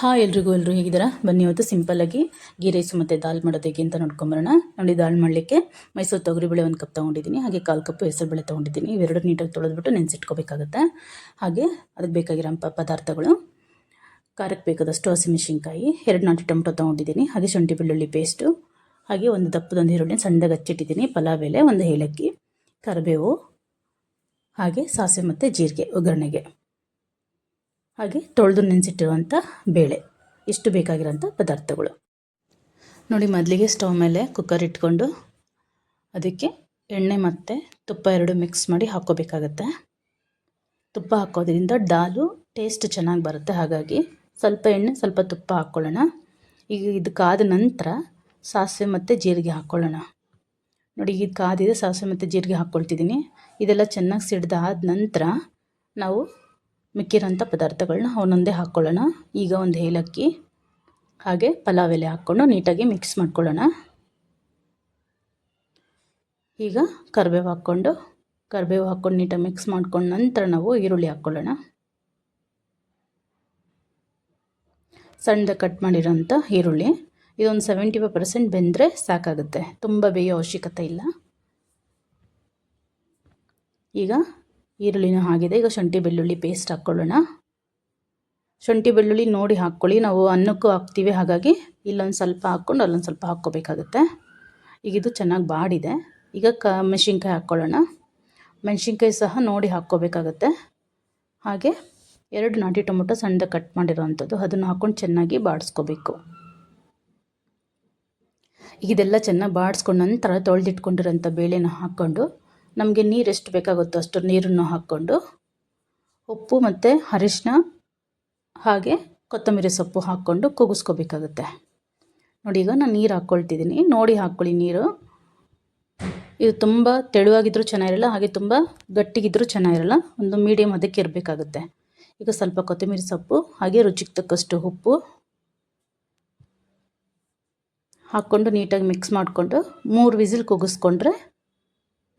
Hi ಎಲ್ರಿಗೂ ಎಲ್ಲರೂ ಹೇಗಿದ್ದೀರಾ? ಬನ್ನಿ ಇವತ್ತು ಸಿಂಪಲ್ಲಾಗಿ ಗೀ ರೈಸು ಮತ್ತು ದಾಲ್ ಮಾಡೋದು ಹೇಗೆ ಅಂತ ನೋಡ್ಕೊಂಬರೋಣ. ನೋಡಿ, ದಾಲ್ ಮಾಡಲಿಕ್ಕೆ ಮೈಸೂರು ತೊಗರಿಬೇಳೆ ಒಂದು ಕಪ್ ತೊಗೊಂಡಿದ್ದೀನಿ, ಹಾಗೆ ಕಾಲು ಕಪ್ಪು ಹೆಸರುಬೇಳೆ ತೊಗೊಂಡಿದ್ದೀನಿ. ಇವೆರಡು ನೀಟಾಗಿ ತೊಳೆದ್ಬಿಟ್ಟು ನೆನೆಸಿಟ್ಕೋಬೇಕಾಗತ್ತೆ. ಹಾಗೆ ಅದಕ್ಕೆ ಬೇಕಾಗಿರೋ ಪದಾರ್ಥಗಳು, ಖಾರಕ್ಕೆ ಬೇಕಾದಷ್ಟು ಹಸಿಮೆಣಸಿನ್ಕಾಯಿ ಎರಡು ನಾಟಿ ಟೊಮೊಟೊ ತೊಗೊಂಡಿದ್ದೀನಿ, ಹಾಗೆ ಶುಂಠಿ ಬೆಳ್ಳುಳ್ಳಿ ಪೇಸ್ಟು ಹಾಗೆ ಒಂದು ದಪ್ಪದೊಂದು ಈರುಳ್ಳಿ ಸಣ್ಣದಾಗಿ ಹಚ್ಚಿಟ್ಟಿದ್ದೀನಿ ಪಲಾವ್ ಎಲೆ, ಒಂದು ಏಲಕ್ಕಿ, ಕರಿಬೇವು, ಹಾಗೆ ಸಾಸಿವೆ ಮತ್ತು ಜೀರಿಗೆ ಒಗ್ಗರಣೆಗೆ. ಹಾಗೆ ತೊಳೆದು ನೆನೆಸಿಟ್ಟಿರುವಂಥ ಬೇಳೆ. ಇಷ್ಟು ಬೇಕಾಗಿರೋಂಥ ಪದಾರ್ಥಗಳು. ನೋಡಿ ಮೊದಲಿಗೆ ಸ್ಟವ್ ಮೇಲೆ ಕುಕ್ಕರ್ ಇಟ್ಕೊಂಡು ಅದಕ್ಕೆ ಎಣ್ಣೆ ಮತ್ತು ತುಪ್ಪ ಎರಡು ಮಿಕ್ಸ್ ಮಾಡಿ ಹಾಕ್ಕೋಬೇಕಾಗತ್ತೆ. ತುಪ್ಪ ಹಾಕೋದ್ರಿಂದ ದಾಲು ಟೇಸ್ಟ್ ಚೆನ್ನಾಗಿ ಬರುತ್ತೆ. ಹಾಗಾಗಿ ಸ್ವಲ್ಪ ಎಣ್ಣೆ, ಸ್ವಲ್ಪ ತುಪ್ಪ ಹಾಕ್ಕೊಳ್ಳೋಣ. ಈಗ ಇದು ಕಾದ ನಂತರ ಸಾಸಿವೆ ಮತ್ತು ಜೀರಿಗೆ ಹಾಕ್ಕೊಳ್ಳೋಣ. ನೋಡಿ ಇದು ಕಾದಿದೆ, ಸಾಸಿವೆ ಮತ್ತು ಜೀರಿಗೆ ಹಾಕ್ಕೊಳ್ತಿದ್ದೀನಿ. ಇದೆಲ್ಲ ಚೆನ್ನಾಗಿ ಸಿಡ್ದಾದ ನಂತರ ನಾವು ಮಿಕ್ಕಿರೋಂಥ ಪದಾರ್ಥಗಳನ್ನ ಒಂದೊಂದೇ ಹಾಕ್ಕೊಳ್ಳೋಣ. ಈಗ ಒಂದು ಏಲಕ್ಕಿ, ಹಾಗೆ ಪಲಾವ್ ಎಲೆ ಹಾಕ್ಕೊಂಡು ನೀಟಾಗಿ ಮಿಕ್ಸ್ ಮಾಡ್ಕೊಳ್ಳೋಣ. ಈಗ ಕರಿಬೇವು ಹಾಕ್ಕೊಂಡು ಕರಿಬೇವು ಹಾಕ್ಕೊಂಡು ನೀಟಾಗಿ ಮಿಕ್ಸ್ ಮಾಡ್ಕೊಂಡು ನಂತರ ನಾವು ಈರುಳ್ಳಿ ಹಾಕ್ಕೊಳ್ಳೋಣ. ಸಣ್ಣದಾಗಿ ಕಟ್ ಮಾಡಿರೋಂಥ ಈರುಳ್ಳಿ, ಇದೊಂದು ಸೆವೆಂಟಿ ಫೈವ್ ಪರ್ಸೆಂಟ್ ಬೆಂದರೆ ಸಾಕಾಗುತ್ತೆ. ತುಂಬ ಬೇಯೋ ಅವಶ್ಯಕತೆ ಇಲ್ಲ. ಈಗ ಈರುಳ್ಳಿನೂ ಆಗಿದೆ ಈಗ ಶುಂಠಿ, ಬೆಳ್ಳುಳ್ಳಿ ಪೇಸ್ಟ್ ಹಾಕ್ಕೊಳ್ಳೋಣ ಶುಂಠಿ, ಬೆಳ್ಳುಳ್ಳಿ ನೋಡಿ ಹಾಕ್ಕೊಳ್ಳಿ. ನಾವು ಅನ್ನಕ್ಕೂ ಹಾಕ್ತೀವಿ. ಹಾಗಾಗಿ ಇಲ್ಲೊಂದು ಸ್ವಲ್ಪ ಹಾಕ್ಕೊಂಡು ಅಲ್ಲೊಂದು ಸ್ವಲ್ಪ ಹಾಕ್ಕೋಬೇಕಾಗುತ್ತೆ. ಈಗ ಇದು ಚೆನ್ನಾಗಿ ಬಾಡಿದೆ. ಈಗ ಕ ಮೆಣಸಿನ್ಕಾಯಿ ಹಾಕ್ಕೊಳ್ಳೋಣ. ಮೆಣಸಿನ್ಕಾಯಿ ಸಹ ನೋಡಿ ಹಾಕ್ಕೋಬೇಕಾಗತ್ತೆ. ಹಾಗೆ ಎರಡು ನಾಟಿ ಟೊಮೊಟೊ ಸಣ್ಣದ ಕಟ್ ಮಾಡಿರೋವಂಥದ್ದು ಅದನ್ನು ಹಾಕ್ಕೊಂಡು ಚೆನ್ನಾಗಿ ಬಾಡಿಸ್ಕೋಬೇಕು. ಇದೆಲ್ಲ ಚೆನ್ನಾಗಿ ಬಾಡಿಸ್ಕೊಂಡು ನಂತರ ತೊಳೆದಿಟ್ಕೊಂಡಿರೋಂಥ ಬೇಳೆನ ಹಾಕ್ಕೊಂಡು ನಮಗೆ ನೀರು ಎಷ್ಟು ಬೇಕಾಗುತ್ತೋ ಅಷ್ಟು ನೀರನ್ನು ಹಾಕ್ಕೊಂಡು ಉಪ್ಪು ಮತ್ತು ಅರಿಶಿನ ಹಾಗೆ ಕೊತ್ತಂಬರಿ ಸೊಪ್ಪು ಹಾಕ್ಕೊಂಡು ಕೂಗಿಸ್ಕೋಬೇಕಾಗುತ್ತೆ. ನೋಡಿ, ಈಗ ನಾನು ನೀರು ಹಾಕ್ಕೊಳ್ತಿದ್ದೀನಿ ನೋಡಿ ಹಾಕ್ಕೊಳ್ಳಿ ನೀರು. ಇದು ತುಂಬ ತೆಳುವಾಗಿದ್ದರೂ ಚೆನ್ನಾಗಿರಲ್ಲ, ಹಾಗೆ ತುಂಬ ಗಟ್ಟಿಗಿದ್ದರೂ ಚೆನ್ನಾಗಿರಲ್ಲ, ಒಂದು ಮೀಡಿಯಮ್ ಅದಕ್ಕೆ ಇರಬೇಕಾಗುತ್ತೆ. ಈಗ ಸ್ವಲ್ಪ ಕೊತ್ತಂಬರಿ ಸೊಪ್ಪು, ಹಾಗೆ ರುಚಿಗೆ ತಕ್ಕಷ್ಟು ಉಪ್ಪು ಹಾಕ್ಕೊಂಡು ನೀಟಾಗಿ ಮಿಕ್ಸ್ ಮಾಡಿಕೊಂಡು ಮೂರು ವಿಸಿಲ್ ಕೂಗಿಸ್ಕೊಂಡ್ರೆ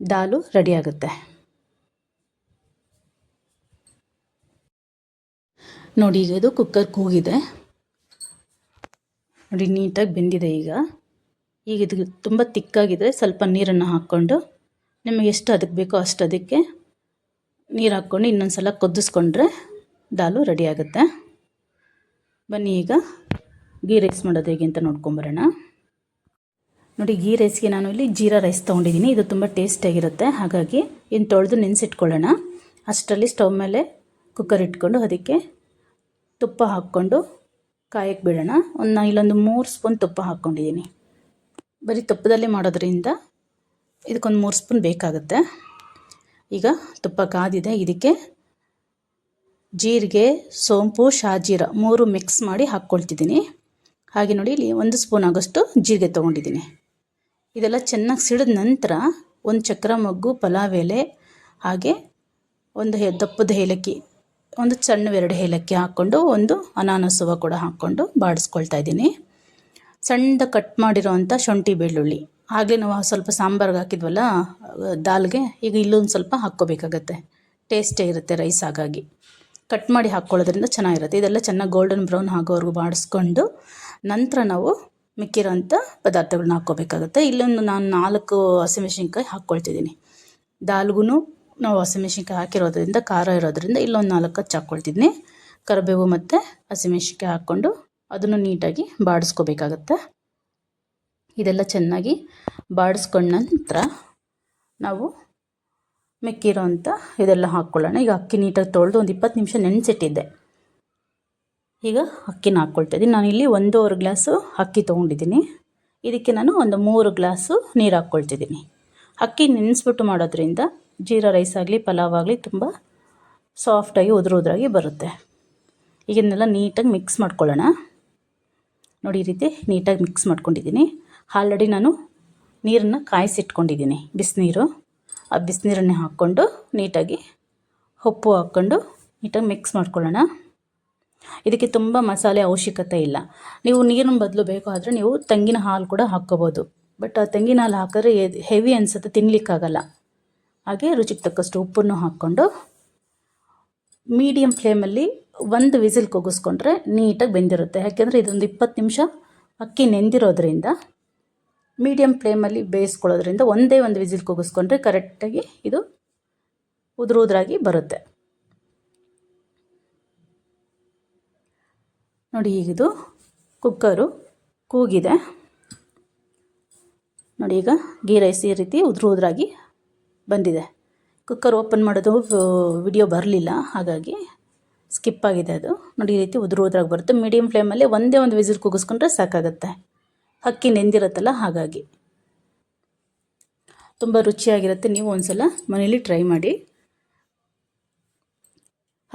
ದಾಲು ರೆಡಿಯಾಗುತ್ತೆ. ನೋಡಿ, ಈಗ ಇದು ಕುಕ್ಕರ್ ಕೂಗಿದೆ. ನೋಡಿ, ನೀಟಾಗಿ ಬೆಂದಿದೆ ಈಗ. ಈಗ ಇದು ತುಂಬ ತಿಕ್ಕಾಗಿದೆ. ಸ್ವಲ್ಪ ನೀರನ್ನು ಹಾಕ್ಕೊಂಡು ನಿಮಗೆ ಎಷ್ಟು ಅದಕ್ಕೆ ಬೇಕೋ ಅಷ್ಟು ಅದಕ್ಕೆ ನೀರು ಹಾಕ್ಕೊಂಡು ಇನ್ನೊಂದು ಸಲ ಕೊದ್ದಿಸ್ಕೊಂಡ್ರೆ ದಾಲು ರೆಡಿಯಾಗುತ್ತೆ. ಬನ್ನಿ ಈಗ, ಗೀ ರೈಸ್ ಮಾಡೋದು ಹೇಗೆ ಅಂತ ನೋಡ್ಕೊಂಬರೋಣ ನೋಡಿ ಗೀ ರೈಸ್ಗೆ ನಾನು ಇಲ್ಲಿ ಜೀರಾ ರೈಸ್ ತೊಗೊಂಡಿದ್ದೀನಿ. ಇದು ತುಂಬ ಟೇಸ್ಟಿಯಾಗಿರುತ್ತೆ ಹಾಗಾಗಿ ಇನ್ನು ತೊಳೆದು ನೆನೆಸಿಟ್ಕೊಳ್ಳೋಣ. ಅಷ್ಟರಲ್ಲಿ ಸ್ಟವ್ ಮೇಲೆ ಕುಕ್ಕರ್ ಇಟ್ಕೊಂಡು ಅದಕ್ಕೆ ತುಪ್ಪ ಹಾಕ್ಕೊಂಡು ಕಾಯಕ್ಕೆ ಬಿಡೋಣ. ಒಂದು ಇಲ್ಲೊಂದು ಮೂರು ಸ್ಪೂನ್ ತುಪ್ಪ ಹಾಕ್ಕೊಂಡಿದ್ದೀನಿ. ಬರೀ ತುಪ್ಪದಲ್ಲೇ ಮಾಡೋದ್ರಿಂದ ಇದಕ್ಕೊಂದು ಮೂರು ಸ್ಪೂನ್ ಬೇಕಾಗುತ್ತೆ. ಈಗ ತುಪ್ಪ ಕಾದಿದೆ. ಇದಕ್ಕೆ ಜೀರಿಗೆ, ಸೋಂಪು, ಶಾಜೀರ ಮೂರು ಮಿಕ್ಸ್ ಮಾಡಿ ಹಾಕ್ಕೊಳ್ತಿದ್ದೀನಿ. ಹಾಗೆ ನೋಡಿ, ಇಲ್ಲಿ ಒಂದು ಸ್ಪೂನ್ ಆಗೋಷ್ಟು ಜೀರಿಗೆ ತೊಗೊಂಡಿದ್ದೀನಿ. ಇದೆಲ್ಲ ಚೆನ್ನಾಗಿ ಸಿಡಿದ ನಂತರ ಒಂದು ಚಕ್ರ ಮೊಗ್ಗು, ಪಲಾವ್ ಎಲೆ, ಹಾಗೆ ಒಂದು ಹೆ, ದಪ್ಪದ ಏಲಕ್ಕಿ, ಒಂದು ಸಣ್ಣವೆರಡು ಏಲಕ್ಕಿ ಹಾಕ್ಕೊಂಡು ಒಂದು ಅನಾನಸುವ ಕೂಡ ಹಾಕ್ಕೊಂಡು ಬಾಡಿಸ್ಕೊಳ್ತಾ ಇದ್ದೀನಿ. ಸಣ್ಣದ ಕಟ್ ಮಾಡಿರೋವಂಥ ಶುಂಠಿ ಬೆಳ್ಳುಳ್ಳಿ. ಆಗಲೇ ನಾವು ಸ್ವಲ್ಪ ಸಾಂಬಾರ್ಗೆ ಹಾಕಿದ್ವಲ್ಲ, ದಾಲ್ಗೆ, ಈಗ ಇಲ್ಲೊಂದು ಸ್ವಲ್ಪ ಹಾಕ್ಕೋಬೇಕಾಗತ್ತೆ. ಟೇಸ್ಟೇ ಇರುತ್ತೆ ರೈಸ್ ಹಾಗಾಗಿ. ಕಟ್ ಮಾಡಿ ಹಾಕ್ಕೊಳ್ಳೋದ್ರಿಂದ ಚೆನ್ನಾಗಿರುತ್ತೆ. ಇದೆಲ್ಲ ಚೆನ್ನಾಗಿ ಗೋಲ್ಡನ್ ಬ್ರೌನ್ ಆಗೋವರೆಗೂ ಬಾಡಿಸ್ಕೊಂಡು ನಂತರ ನಾವು ಮಿಕ್ಕಿರೋಂಥ ಪದಾರ್ಥಗಳನ್ನ ಹಾಕ್ಕೋಬೇಕಾಗುತ್ತೆ. ಇಲ್ಲೊಂದು ನಾನು ನಾಲ್ಕು ಹಸಿಮೆಣ್ಸಿನ್ಕಾಯಿ ಹಾಕ್ಕೊಳ್ತಿದ್ದೀನಿ. ದಾಲ್ಗೂ ನಾವು ಹಸಿಮೆಣ್ಸಿನ್ಕಾಯಿ ಹಾಕಿರೋದ್ರಿಂದ, ಖಾರ ಇರೋದ್ರಿಂದ ಇಲ್ಲೊಂದು ನಾಲ್ಕು ಹಚ್ಚು ಹಾಕ್ಕೊಳ್ತಿದ್ದೀನಿ. ಕರಿಬೇವು ಮತ್ತು ಹಸಿಮೆಣ್ಸಿನ್ಕಾಯಿ ಹಾಕ್ಕೊಂಡು ಅದನ್ನು ನೀಟಾಗಿ ಬಾಡಿಸ್ಕೋಬೇಕಾಗತ್ತೆ. ಇದೆಲ್ಲ ಚೆನ್ನಾಗಿ ಬಾಡಿಸ್ಕೊಂಡ ನಂತರ ನಾವು ಮಿಕ್ಕಿರೋಂಥ ಇದೆಲ್ಲ ಹಾಕ್ಕೊಳ್ಳೋಣ. ಈಗ ಅಕ್ಕಿ ನೀಟಾಗಿ ತೊಳೆದು ಒಂದು ಇಪ್ಪತ್ತು ನಿಮಿಷ ನೆನೆಸಿಟ್ಟಿದ್ದೆ. ಈಗ ಅಕ್ಕಿನ ಹಾಕ್ಕೊಳ್ತಾ ಇದ್ದೀನಿ ನಾನಿಲ್ಲಿ ಒಂದೂವರೆ ಗ್ಲಾಸು ಅಕ್ಕಿ ತೊಗೊಂಡಿದ್ದೀನಿ. ಇದಕ್ಕೆ ನಾನು ಒಂದು ಮೂರು ಗ್ಲಾಸು ನೀರು ಹಾಕ್ಕೊಳ್ತಿದ್ದೀನಿ. ಅಕ್ಕಿ ನೆನೆಸ್ಬಿಟ್ಟು ಮಾಡೋದ್ರಿಂದ ಜೀರಾ ರೈಸ್ ಆಗಲಿ, ಪಲಾವ್ ಆಗಲಿ ತುಂಬ ಸಾಫ್ಟಾಗಿ ಉದುರು ಉದುರಾಗಿ ಬರುತ್ತೆ ಇದನ್ನೆಲ್ಲ ನೀಟಾಗಿ ಮಿಕ್ಸ್ ಮಾಡ್ಕೊಳ್ಳೋಣ. ನೋಡಿ ಈ ರೀತಿ ನೀಟಾಗಿ ಮಿಕ್ಸ್ ಮಾಡ್ಕೊಂಡಿದ್ದೀನಿ. ಆಲ್ರೆಡಿ ನಾನು ನೀರನ್ನು ಕಾಯಿಸಿಟ್ಕೊಂಡಿದ್ದೀನಿ. ಬಿಸಿನೀರು. ಆ ಬಿಸಿನೀರನ್ನೇ ಹಾಕ್ಕೊಂಡು ನೀಟಾಗಿ ಉಪ್ಪು ಹಾಕ್ಕೊಂಡು ನೀಟಾಗಿ ಮಿಕ್ಸ್ ಮಾಡ್ಕೊಳ್ಳೋಣ. ಇದಕ್ಕೆ ತುಂಬ ಮಸಾಲೆ ಅವಶ್ಯಕತೆ ಇಲ್ಲ. ನೀವು ನೀರಿನ ಬದಲು ಬೇಕು ಆದರೆ ನೀವು ತೆಂಗಿನ ಹಾಲು ಕೂಡ ಹಾಕ್ಕೋಬೋದು. ಬಟ್ ಆ ತೆಂಗಿನ ಹಾಲು ಹಾಕಿದ್ರೆ ಹೆವಿ ಅನಿಸುತ್ತೆ ತಿನ್ನಲಿಕ್ಕಾಗಲ್ಲ ಹಾಗೆ ರುಚಿಗೆ ತಕ್ಕಷ್ಟು ಉಪ್ಪನ್ನು ಹಾಕ್ಕೊಂಡು ಮೀಡಿಯಮ್ ಫ್ಲೇಮಲ್ಲಿ ಒಂದು ವಿಸಿಲ್ ಕೂಗಿಸ್ಕೊಂಡ್ರೆ ನೀಟಾಗಿ ಬೆಂದಿರುತ್ತೆ. ಯಾಕೆಂದರೆ ಇದೊಂದು ಇಪ್ಪತ್ತು ನಿಮಿಷ ಅಕ್ಕಿ ನೆಂದಿರೋದ್ರಿಂದ ಮೀಡಿಯಮ್ ಫ್ಲೇಮಲ್ಲಿ ಬೇಯಿಸ್ಕೊಳ್ಳೋದ್ರಿಂದ ಒಂದೇ ಒಂದು ವಿಸಿಲ್ ಕೂಗಿಸ್ಕೊಂಡ್ರೆ ಕರೆಕ್ಟಾಗಿ ಇದು ಉದುರು ಉದುರಾಗಿ ಬರುತ್ತೆ. ನೋಡಿ ಈಗಿದು ಕುಕ್ಕರು ಕೂಗಿದೆ. ನೋಡಿ ಈಗ ಗೀ ರೈಸ್ ಈ ರೀತಿ ಉದುರು ಉದುರಾಗಿ ಬಂದಿದೆ. ಕುಕ್ಕರ್ ಓಪನ್ ಮಾಡೋದು ವಿಡಿಯೋ ಬರಲಿಲ್ಲ, ಹಾಗಾಗಿ ಸ್ಕಿಪ್ ಆಗಿದೆ ಅದು. ನೋಡಿ ಈ ರೀತಿ ಉದುರು ಉದುರಾಗಿ ಬರುತ್ತೆ. ಮೀಡಿಯಮ್ ಫ್ಲೇಮಲ್ಲಿ ಒಂದೇ ಒಂದು ವಿಸಿಲ್ ಕೂಗಿಸ್ಕೊಂಡ್ರೆ ಸಾಕಾಗುತ್ತೆ. ಅಕ್ಕಿ ನೆಂದಿರುತ್ತಲ್ಲ, ಹಾಗಾಗಿ. ತುಂಬ ರುಚಿಯಾಗಿರುತ್ತೆ. ನೀವು ಒಂದ್ಸಲ ಮನೇಲಿ ಟ್ರೈ ಮಾಡಿ.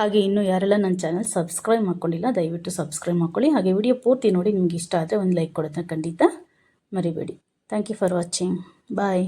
ಹಾಗೆ ಇನ್ನೂ ಯಾರೆಲ್ಲ ನನ್ನ ಚಾನಲ್ ಸಬ್ಸ್ಕ್ರೈಬ್ ಮಾಡ್ಕೊಂಡಿಲ್ಲ, ದಯವಿಟ್ಟು ಸಬ್ಸ್ಕ್ರೈಬ್ ಮಾಡ್ಕೊಳ್ಳಿ. ಹಾಗೆ ವಿಡಿಯೋ ಪೂರ್ತಿ ನೋಡಿ, ನಿಮ್ಗೆ ಇಷ್ಟ ಆದರೆ ಒಂದು ಲೈಕ್ ಕೊಡೋದನ್ನ ಖಂಡಿತ ಮರಿಬೇಡಿ. Thank you for watching bye